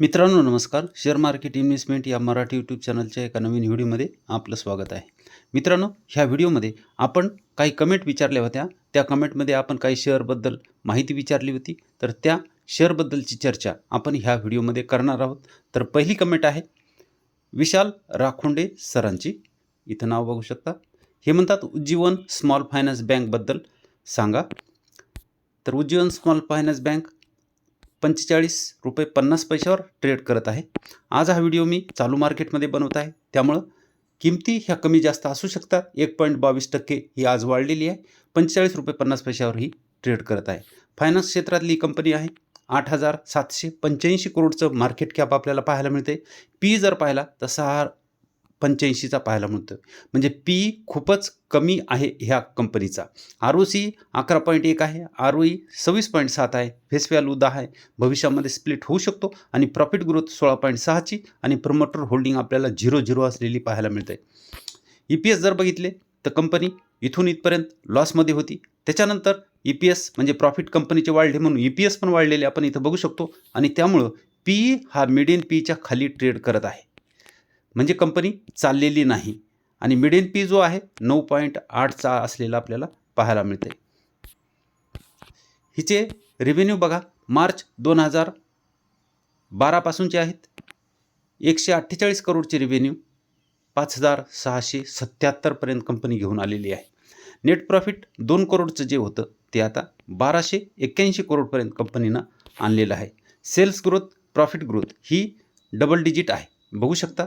मित्रांनो नमस्कार. Share market investment या मराठी यूट्यूब चॅनलच्या एका नवीन व्हिडिओमध्ये आपलं स्वागत आहे. मित्रांनो ह्या व्हिडिओमध्ये आपण काही कमेंट विचारल्या होत्या. त्या कमेंटमध्ये आपण काही शेअरबद्दल माहिती विचारली होती. तर त्या शेअरबद्दलची चर्चा आपण ह्या व्हिडिओमध्ये करणार आहोत. तर पहिली कमेंट आहे विशाल राखोंडे सरांची. इथं नाव बघू शकता. हे म्हणतात उज्जीवन स्मॉल फायनान्स बँकबद्दल सांगा. तर उज्जीवन स्मॉल फायनान्स बँक पंचेचाळीस रुपये पन्नास पैशावर ट्रेड करत आहे. आज हा व्हिडिओ मी चालू मार्केटमध्ये बनवत आहे. त्यामुळं किमती ह्या कमी जास्त असू शकतात. एक पॉईंट बावीस टक्के ही आज वाढलेली आहे. पंचेचाळीस रुपये पन्नास पैशावर ही ट्रेड करत आहे. फायनान्स क्षेत्रातली कंपनी आहे. आठ हजार सातशे पंच्याऐंशी करोडचं मार्केट कॅप आपल्याला पाहायला मिळते. पी जर पाहिला तर सहा पंच्याऐंशीचा पाहायला मिळतो म्हणजे पी खूपच कमी आहे ह्या कंपनीचा. आर ओ सी अकरा पॉईंट एक आहे आर ओ ई सव्वीस पॉईंट सात आहे फेस व्हॅल्यू दहा आहे. भविष्यामध्ये स्प्लिट होऊ शकतो आणि प्रॉफिट ग्रोथ सोळा पॉईंट सहाची आणि प्रमोटर होल्डिंग आपल्याला झिरो झिरो असलेली पाहायला मिळते. ई पी एस जर बघितले तर कंपनी इथून इथपर्यंत लॉसमध्ये होती. त्याच्यानंतर ई पी एस म्हणजे प्रॉफिट कंपनीचे वाढले म्हणून ई पी एस पण वाढलेले आपण इथं बघू शकतो. आणि त्यामुळं पी हा मिडियन पीच्या खाली ट्रेड करत आहे. म्हणजे कंपनी चाललेली नाही. आणि मिडियन पी जो आहे नऊ पॉईंट आठचा असलेला आपल्याला पाहायला मिळते हिचे रेव्हेन्यू बघा मार्च दोन हजार बारापासूनचे आहेत. एकशे अठ्ठेचाळीस करोडचे रेव्हेन्यू पाच हजार सहाशे सत्याहत्तरपर्यंत कंपनी घेऊन आलेली आहे. नेट प्रॉफिट दोन करोडचं जे होतं ते आता बाराशे एक्क्याऐंशी करोडपर्यंत कंपनीनं आणलेलं आहे. सेल्स ग्रोथ प्रॉफिट ग्रोथ ही डबल डिजिट आहे. बघू शकता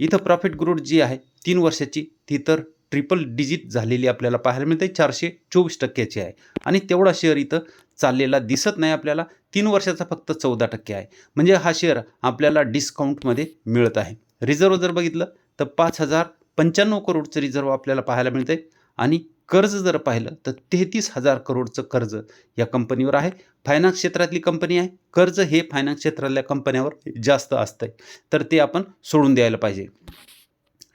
इथं प्रॉफिट ग्रोथ जी आहे तीन वर्षाची ती तर ट्रिपल डिजिट झालेली आपल्याला पाहायला मिळते. चारशे चोवीस टक्क्याची आहे. आणि तेवढा शेअर इथं चाललेला दिसत नाही आपल्याला. तीन वर्षाचा फक्त चौदा टक्के आहे. म्हणजे हा शेअर आपल्याला डिस्काउंटमध्ये मिळत आहे. रिझर्व जर बघितलं तर पाच हजार पंच्याण्णव करोडचं रिझर्व आपल्याला पाहायला मिळते आणि कर्ज जर पाहिलं तर तेहतीस हजार करोडचं कर्ज या कंपनीवर आहे. फायनान्स क्षेत्रातली कंपनी आहे. कर्ज हे फायनान्स क्षेत्रातल्या कंपन्यावर जास्त असतं तर ते आपण सोडून द्यायला पाहिजे.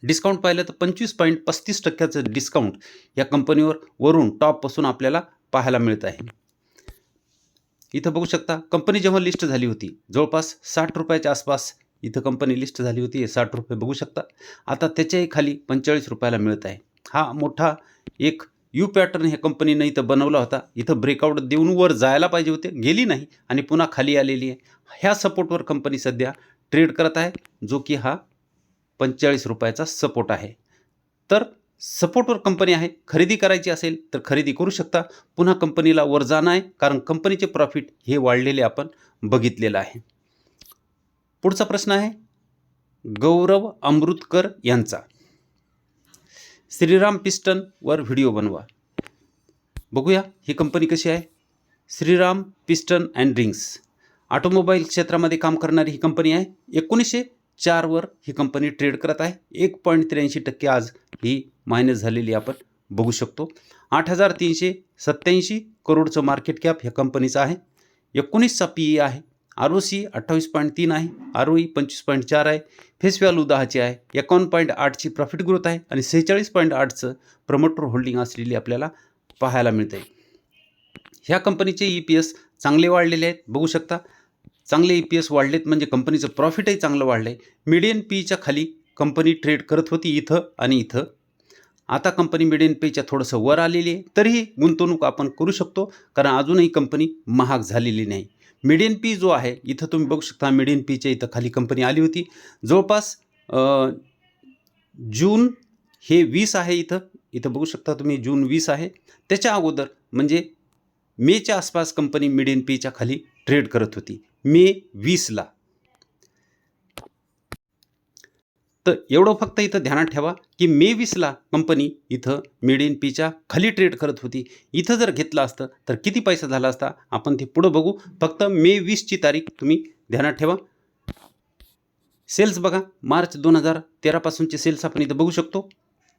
डिस्काउंट पाहिलं तर पंचवीस पॉईंट पस्तीस टक्क्याचं डिस्काउंट या कंपनीवर वरून टॉपपासून आपल्याला पाहायला मिळत आहे. इथं बघू शकता कंपनी जेव्हा लिस्ट झाली होती जवळपास साठ रुपयाच्या आसपास इथं कंपनी लिस्ट झाली होती साठ रुपये बघू शकता. आता त्याच्याही खाली पंचेचाळीस रुपयाला मिळत आहे. हा मोठा एक यू पॅटर्न ह्या कंपनीनं इथं बनवला होता. इथं ब्रेकआउट देऊन वर जायला पाहिजे होते. गेली नाही आणि पुन्हा खाली आलेली आहे. ह्या सपोर्टवर कंपनी सध्या ट्रेड करत आहे जो की हा पंचेचाळीस रुपयाचा सपोर्ट आहे. तर सपोर्टवर कंपनी आहे खरेदी करायची असेल तर खरेदी करू शकता. पुन्हा कंपनीला वर जाणं आहे कारण कंपनीचे प्रॉफिट हे वाढलेले आपण बघितलेलं आहे. पुढचा प्रश्न आहे गौरव अमृतकर यांचा. श्रीराम पिस्टनवर व्हिडिओ बनवा. बघूया ही कंपनी कशी आहे. Shriram piston and drinks automobile क्षेत्रामध्ये काम करणारी ही कंपनी आहे. एकोणीसशे चारवर ही कंपनी ट्रेड करत आहे. एक पॉईंट त्र्याऐंशी टक्के आज ही मायनस झालेली आपण बघू शकतो. आठ हजार तीनशे सत्त्याऐंशी करोडचं मार्केट कॅप ह्या कंपनीचं आहे. एकोणीसचा पी ई आहे. आर ओ सी अठ्ठावीस पॉईंट तीन आहे आर ओ ई पंचवीस पॉईंट चार आहे फेस व्हॅल्यू दहाची आहे एकावन्न पॉईंट आठची प्रॉफिट ग्रोथ आहे आणि सेहेचाळीस पॉईंट आठचं प्रमोटर होल्डिंग असलेली आपल्याला पाहायला मिळते ह्या कंपनीचे ई पी एस चांगले वाढलेले आहेत बघू शकता. चांगले ई पी एस वाढलेत म्हणजे कंपनीचं प्रॉफिटही चांगलं वाढलं आहे मिडियन पीच्या खाली कंपनी ट्रेड करत होती इथं आणि इथं. आता कंपनी मिडियन पेच्या थोडंसं वर आलेली आहे तरीही गुंतवणूक आपण करू शकतो कारण अजूनही कंपनी महाग झालेली नाही. मिडियन पी जो आहे इथं तुम्ही बघू शकता मिडियन पीच्या इथं खाली कंपनी आली होती. जवळपास जून हे वीस आहे इथं. इथं बघू शकता तुम्ही जून वीस आहे. त्याच्या अगोदर म्हणजे मेच्या आसपास कंपनी मिडियन पीच्या खाली ट्रेड करत होती. मे वीसला तर एवढं फक्त इथं ध्यानात ठेवा की मे वीसला कंपनी इथं मिडियन पीच्या खाली ट्रेड करत होती. इथं जर घेतलं असतं तर किती पैसा झाला असता? आपण ते पुढं बघू. फक्त मे वीसची तारीख तुम्ही ध्यानात ठेवा. सेल्स बघा. मार्च दोन हजार तेरापासूनचे सेल्स आपण इथं बघू शकतो.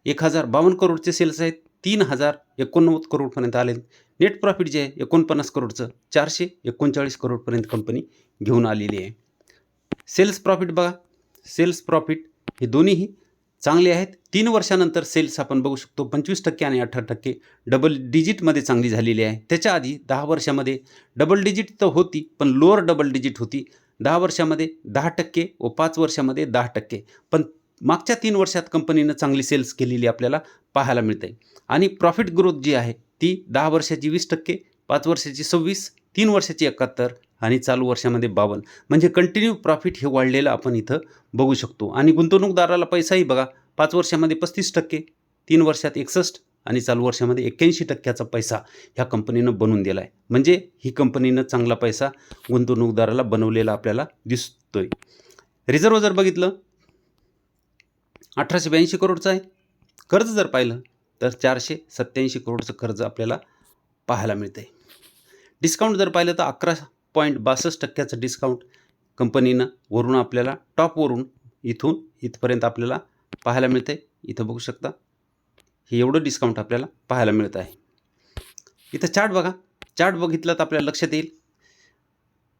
एक हजार बावन्न करोडचे सेल्स आहेत. तीन हजार एकोणनव्वद करोडपर्यंत आले नेट प्रॉफिट जे आहे एकोणपन्नास करोडचं. चारशे एकोणचाळीस करोडपर्यंत कंपनी घेऊन आलेली आहे. सेल्स प्रॉफिट बघा. सेल्स प्रॉफिट हे दोन्हीही चांगले आहेत. तीन वर्षानंतर सेल्स आपण बघू शकतो. पंचवीस टक्के आणि अठरा टक्के डबल डिजिटमध्ये चांगली झालेली आहे. त्याच्या आधी दहा वर्षामध्ये डबल डिजिट तर होती पण लोअर डबल डिजिट होती. दहा वर्षामध्ये दहा टक्के व पाच वर्षामध्ये दहा टक्के. पण मागच्या तीन वर्षात कंपनीनं चांगली सेल्स केलेली आपल्याला पाहायला मिळते आणि प्रॉफिट ग्रोथ जी आहे ती दहा वर्षाची वीस टक्के पाच वर्षाची सव्वीस तीन वर्षाची एकाहत्तर आणि चालू वर्षामध्ये बावन्न. म्हणजे कंटिन्यू प्रॉफिट हे वाढलेलं आपण इथं बघू शकतो. आणि गुंतवणूकदाराला पैसाही बघा पाच वर्षामध्ये पस्तीस टक्के तीन वर्षात एकसष्ट आणि चालू वर्षामध्ये एक्क्याऐंशी टक्क्याचा पैसा ह्या कंपनीनं बनवून दिला आहे म्हणजे ही कंपनीनं चांगला पैसा गुंतवणूकदाराला बनवलेला आपल्याला दिसतोय. रिझर्व जर बघितलं अठराशे ब्याऐंशी करोडचं आहे. कर्ज जर पाहिलं तर चारशे सत्त्याऐंशी करोडचं कर्ज आपल्याला पाहायला मिळतं आहे डिस्काउंट जर पाहिलं तर अकरा पॉईंट बासष्ट टक्क्याचं डिस्काउंट कंपनीनं वरून आपल्याला टॉपवरून इथून इथपर्यंत आपल्याला पाहायला मिळतं आहे इथं बघू शकता हे एवढं डिस्काउंट आपल्याला पाहायला मिळत आहे. इथं चार्ट बघा. चार्ट बघितलं तर आपल्याला लक्षात येईल.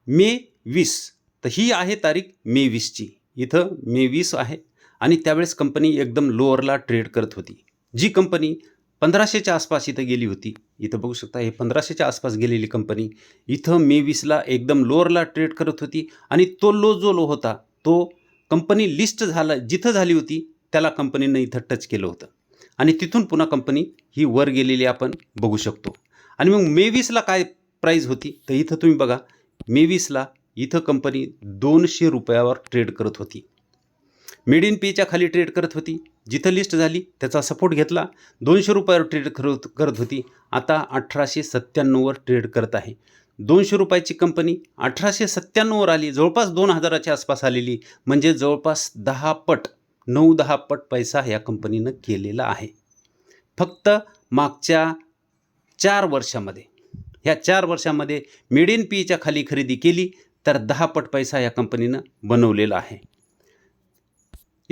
मे वीस तर ही आहे तारीख मे वीसची. इथं मे वीस आहे आणि त्यावेळेस कंपनी एकदम लोअरला ट्रेड करत होती. जी कंपनी पंधराशेच्या आसपास इथं गेली होती. इथं बघू शकता हे पंधराशेच्या आसपास गेलेली कंपनी इथं मे वीसला एकदम लोअरला ट्रेड करत होती आणि तो लो जो लो होता तो कंपनी लिस्ट झाला जिथं झाली होती त्याला कंपनीनं इथं टच केलं होतं. आणि तिथून पुन्हा कंपनी ही वर गेलेली आपण बघू शकतो. आणि मग मे वीसला काय प्राईज होती? तर इथं तुम्ही बघा मे वीसला इथं कंपनी दोनशे रुपयावर ट्रेड करत होती. मेड इन पीच्या खाली ट्रेड करत होती. जिथं लिस्ट झाली त्याचा सपोर्ट घेतला. दोनशे रुपयावर ट्रेड करत करत होती. आता अठराशे सत्त्याण्णववर ट्रेड करत आहे. दोनशे रुपयाची कंपनी अठराशे सत्त्याण्णववर आली. जवळपास दोन हजाराच्या आसपास आलेली. म्हणजे जवळपास दहा पट नऊ दहा पट पैसा या कंपनीनं केलेला आहे. फक्त मागच्या चार वर्षामध्ये ह्या चार वर्षामध्ये मिड इन पीच्या खाली खरेदी केली तर दहा पट पैसा या कंपनीनं बनवलेला आहे.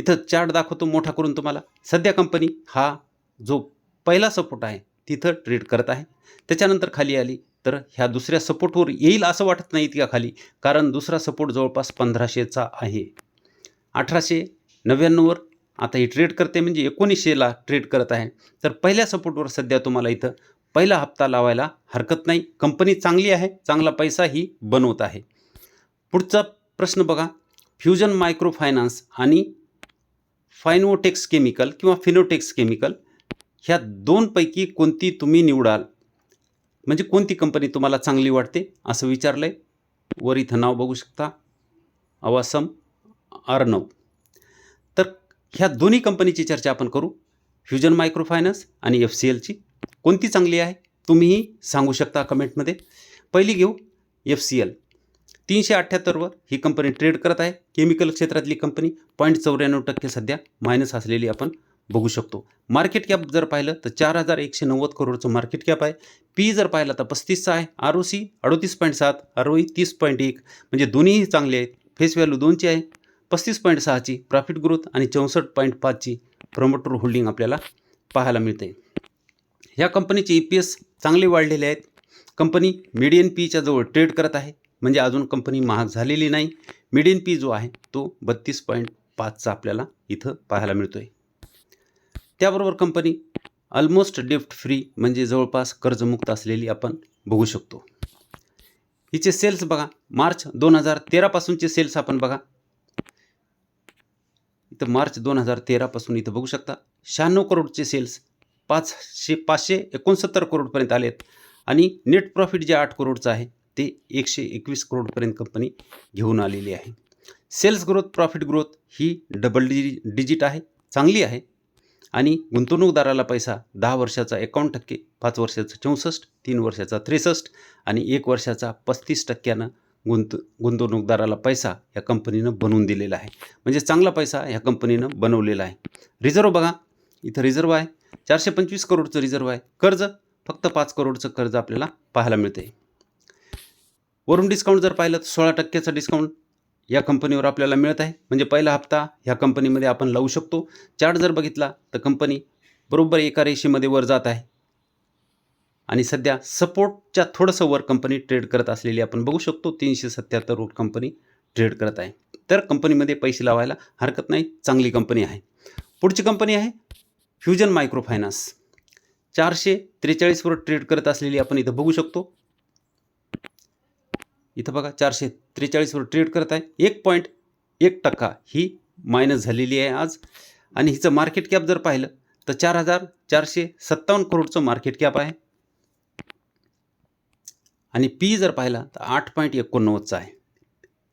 इथं चार्ट दाखवतो मोठा करून तुम्हाला. सध्या कंपनी हा जो पहिला सपोर्ट आहे तिथं ट्रेड करत आहे. त्याच्यानंतर खाली आली तर ह्या दुसऱ्या सपोर्टवर येईल असं वाटत नाही इतक्या खाली कारण दुसरा सपोर्ट जवळपास पंधराशेचा आहे. अठराशे नव्याण्णववर आता ही ट्रेड करते म्हणजे एकोणीसशेला ट्रेड करत आहे. तर पहिल्या सपोर्टवर सध्या तुम्हाला इथं पहिला हप्ता लावायला हरकत नाही. कंपनी चांगली आहे चांगला पैसा ही बनवत आहे. पुढचा प्रश्न बघा. फ्युजन मायक्रो फायनान्स आणि फायनोटेक्स केमिकल किंवा फिनोटेक्स केमिकल ह्या दोनपैकी कोणती तुम्ही निवडाल? म्हणजे कोणती कंपनी तुम्हाला चांगली वाटते? असं विचारलं आहे वर इथं नाव बघू शकता. अवासम अर्णव तर ह्या दोन्ही कंपनीची चर्चा आपण करू. फ्युजन मायक्रो फायनान्स आणि एफ सी एलची कोणती चांगली आहे? तुम्हीही सांगू शकता कमेंटमध्ये पहिली घेऊ एफ सी एल तीनशे अठ्ठ्याहत्तरवर ही कंपनी ट्रेड करत आहे. केमिकल क्षेत्रातली कंपनी पॉईंट चौऱ्याण्णव टक्के सध्या मायनस असलेली आपण बघू शकतो. मार्केट कॅप जर पाहिलं तर चार हजार एकशे नव्वद करोडचं मार्केट कॅप आहे. पी जर पाहिलं तर पस्तीसचा आहे. आर ओ सी अडोतीस पॉईंट सात आर ओ ई तीस पॉईंट एक म्हणजे दोन्हीही चांगले आहेत. फेस व्हॅल्यू दोनची आहे. पस्तीस पॉईंट सहाची प्रॉफिट ग्रोथ आणि चौसष्ट पॉईंट पाचची प्रमोटर होल्डिंग आपल्याला पाहायला मिळते ह्या कंपनीचे ई पी एस चांगले वाढलेले आहेत. कंपनी मीडियन पीच्या जवळ ट्रेड करत आहे. म्हणजे अजून कंपनी महाग झालेली नाही. मिडियन पी जो आहे तो बत्तीस पॉईंट पाचचा आपल्याला इथं पाहायला मिळतो आहे त्याबरोबर कंपनी ऑलमोस्ट डेफ्ट फ्री म्हणजे जवळपास कर्जमुक्त असलेली आपण बघू शकतो. हिचे सेल्स बघा मार्च दोन हजार तेरापासूनचे सेल्स आपण बघा. इथं मार्च दोन हजार तेरापासून इथं बघू शकता. शहाण्णव करोडचे सेल्स पाचशे पाचशे एकोणसत्तर करोडपर्यंत आले आहेत आणि नेट प्रॉफिट जे आठ करोडचं आहे ते एकशे एकवीस करोडपर्यंत कंपनी घेऊन आलेली आहे. सेल्स ग्रोथ प्रॉफिट ग्रोथ ही डबल डिजि डिजिट आहे चांगली आहे. आणि गुंतवणूकदाराला पैसा दहा वर्षाचा एकावन्न टक्के पाच वर्षाचा चौसष्ट तीन वर्षाचा त्रेसष्ट आणि एक वर्षाचा पस्तीस टक्क्यानं गुंत गुंतवणूकदाराला पैसा या कंपनीनं बनवून दिलेला आहे. म्हणजे चांगला पैसा ह्या कंपनीनं बनवलेला आहे. रिझर्व बघा. इथं रिझर्व आहे. चारशे पंचवीस करोडचं रिझर्व आहे. कर्ज फक्त पाच करोडचं कर्ज आपल्याला पाहायला मिळते वरून डिस्काउंट जर पाहिलं तर सोळा टक्क्याचं डिस्काउंट या कंपनीवर आपल्याला मिळत आहे. म्हणजे पहिला हप्ता ह्या कंपनीमध्ये आपण लावू शकतो. चार्ट जर बघितला तर कंपनी बरोबर एका रेषेमध्ये वर जात आहे. आणि सध्या सपोर्टच्या थोडंसं वर कंपनी ट्रेड करत असलेली आपण बघू शकतो. तीनशे सत्त्याहत्तरवर कंपनी ट्रेड करत आहे. तर कंपनीमध्ये पैसे लावायला हरकत नाही. चांगली कंपनी आहे. पुढची कंपनी आहे फ्युजन मायक्रो फायनान्स चारशे त्रेचाळीसवर ट्रेड करत असलेली आपण इथं बघू शकतो. इथं बघा चारशे त्रेचाळीसवर ट्रेड करत आहे. एक पॉईंट एक टक्का ही मायनस झालेली आहे आज. आणि हिचं मार्केट कॅप जर पाहिलं तर चार हजार चारशे सत्तावन्न करोडचं मार्केट कॅप आहे. आणि पी जर पाहिला तर आठ पॉईंट एकोणनव्वदचा आहे.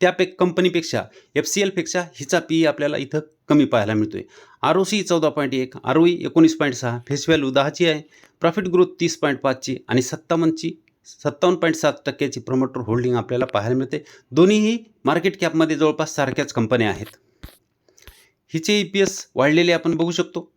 त्यापे कंपनीपेक्षा एफ सी एलपेक्षा हिचा पी आपल्याला इथं कमी पाहायला मिळतो आहे आर ओ सी चौदा पॉईंट एक आर ओ एकोणीस पॉईंट सहा फेस व्हॅल्यू दहाची आहे. प्रॉफिट ग्रोथ तीस पॉईंट पाचची आणि सत्तावन्नची सत्तावन्न पॉईंट सात टक्क्याची प्रमोटर होल्डिंग आपल्याला पाहायला मिळते. दोन्हीही मार्केट कॅपमध्ये जवळपास सारख्याच कंपन्या आहेत. हिचे ई पी एस वाढलेले आपण बघू शकतो.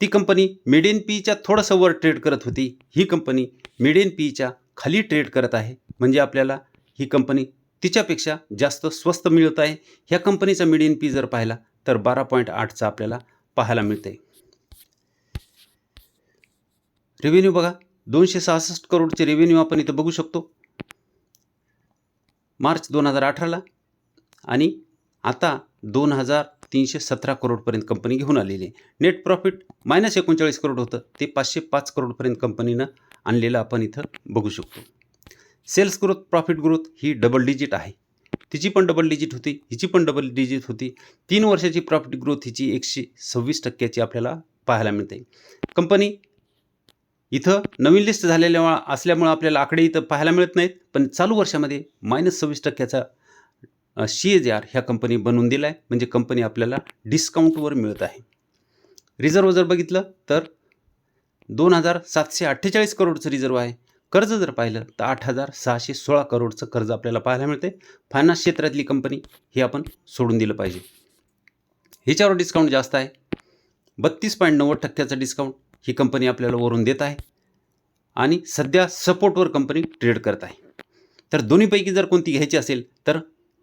ती कंपनी मिड पीच्या थोडंसं वर ट्रेड करत होती. ही कंपनी मिड पीच्या खाली ट्रेड करत आहे. म्हणजे आपल्याला ही कंपनी तिच्यापेक्षा जास्त स्वस्त मिळत आहे. ह्या कंपनीचा मिड पी जर पाहिला तर बारा पॉईंट आठचा आपल्याला पाहायला मिळते रेव्हेन्यू बघा. दोनशे सहासष्ट करोडचे रेव्हेन्यू आपण इथं बघू शकतो. मार्च दोन हजार अठराला आणि आता दोन हजार तीनशे सतरा करोडपर्यंत कंपनी घेऊन आलेली आहे. नेट प्रॉफिट मायनस एकोणचाळीस करोड होतं. ते पाचशे पाच करोडपर्यंत कंपनीनं आणलेलं आपण इथं बघू शकतो. सेल्स ग्रोथ प्रॉफिट ग्रोथ ही डबल डिजिट आहे. तिची पण डबल डिजिट होती हिची पण डबल डिजिट होती. तीन वर्षाची प्रॉफिट ग्रोथ हिची एकशे सव्वीस टक्क्याची आपल्याला पाहायला मिळते. कंपनी इथं नवीन लिस्ट झालेल्या असल्यामुळं आपल्याला आकडे इथं पाहायला मिळत नाहीत. पण चालू वर्षामध्ये मायनस सव्वीस टक्क्याचा सी एज आर ह्या कंपनी बनवून दिला आहे म्हणजे कंपनी आपल्याला डिस्काउंटवर मिळत आहे. रिझर्व जर बघितलं तर दोन हजार सातशे अठ्ठेचाळीस करोडचं रिझर्व आहे. कर्ज जर पाहिलं तर आठ हजार सहाशे सोळा करोडचं कर्ज आपल्याला पाहायला मिळते फायनान्स क्षेत्रातली कंपनी हे आपण सोडून दिलं पाहिजे. ह्याच्यावर डिस्काउंट जास्त आहे. बत्तीस पॉईंट नव्वद टक्क्याचं डिस्काउंट ही कंपनी आपल्याला वरून देत आहे आणि सध्या सपोर्टवर कंपनी ट्रेड करत आहे. तर दोन्हीपैकी जर कोणती घ्यायची असेल तर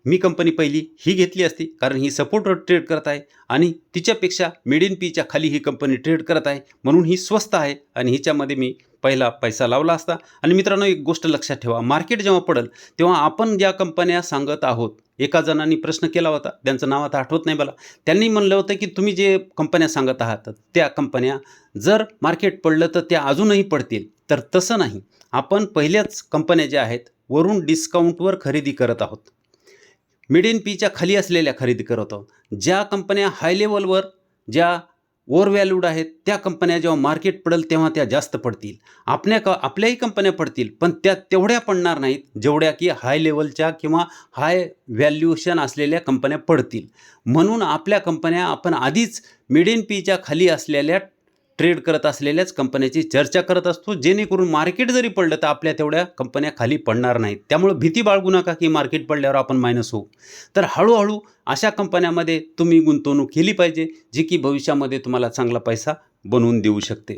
मी कंपनी पहिली ही घेतली असती कारण ही सपोर्टवर ट्रेड करत आहे आणि तिच्यापेक्षा मिड इन पीच्या खाली ही कंपनी ट्रेड करत आहे म्हणून ही स्वस्त आहे आणि हिच्यामध्ये मी पहिला पैसा लावला असता. आणि मित्रांनो एक गोष्ट लक्षात ठेवा मार्केट जेव्हा पडेल तेव्हा आपण ज्या कंपन्या सांगत आहोत एका जणांनी प्रश्न केला होता. त्यांचं नाव आता आठवत नाही मला. त्यांनी म्हणलं होतं की तुम्ही जे कंपन्या सांगत आहात त्या कंपन्या जर मार्केट पडलं तर त्या अजूनही पडतील. तर तसं नाही. आपण पहिल्याच कंपन्या ज्या आहेत वरून डिस्काउंटवर खरेदी करत आहोत. मिड इन पीच्या खाली असलेल्या खरेदी करत आहोत. ज्या कंपन्या हाय लेवलवर ज्या ओव्हर व्हॅल्यूड आहेत त्या कंपन्या जेव्हा मार्केट पडेल तेव्हा त्या जास्त पडतील. आपल्या क आपल्याही कंपन्या पडतील पण त्या तेवढ्या पडणार नाहीत जेवढ्या की हाय लेवलच्या किंवा हाय व्हॅल्युएशन असलेल्या कंपन्या पडतील. म्हणून आपल्या कंपन्या आपण आधीच मिड इन पीच्या खाली असलेल्या ट्रेड करत असलेल्याच कंपन्याची चर्चा करत असतो जेणेकरून मार्केट जरी पडलं तर आपल्या तेवढ्या कंपन्या खाली पडणार नाहीत. त्यामुळे भीती बाळगू नका की मार्केट पडल्यावर आपण मायनस होऊ. तर हळूहळू अशा कंपन्यामध्ये तुम्ही गुंतवणूक केली पाहिजे जी की भविष्यामध्ये तुम्हाला चांगला पैसा बनवून देऊ शकते.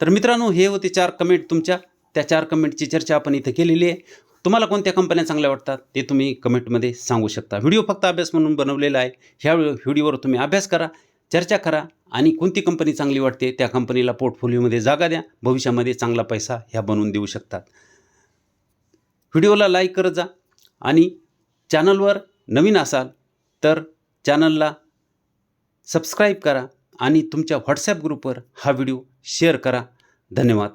तर मित्रांनो हे होते चार कमेंट तुमच्या. त्या चार कमेंटची चर्चा आपण इथं केलेली आहे. तुम्हाला कोणत्या कंपन्या चांगल्या वाटतात ते तुम्ही कमेंटमध्ये सांगू शकता. व्हिडिओ फक्त अभ्यास म्हणून बनवलेला आहे. ह्या व्हिडिओवर तुम्ही अभ्यास करा चर्चा करा. आणि कोणती कंपनी चांगली वाटते त्या कंपनीला पोर्टफोलिओमध्ये जागा द्या. भविष्यामध्ये चांगला पैसा ह्या बनवून देऊ शकतात. व्हिडिओला लाईक करत जा. आणि चॅनलवर नवीन असाल तर चॅनलला सबस्क्राईब करा आणि तुमच्या व्हॉट्सॲप ग्रुपवर हा व्हिडिओ शेअर करा. धन्यवाद.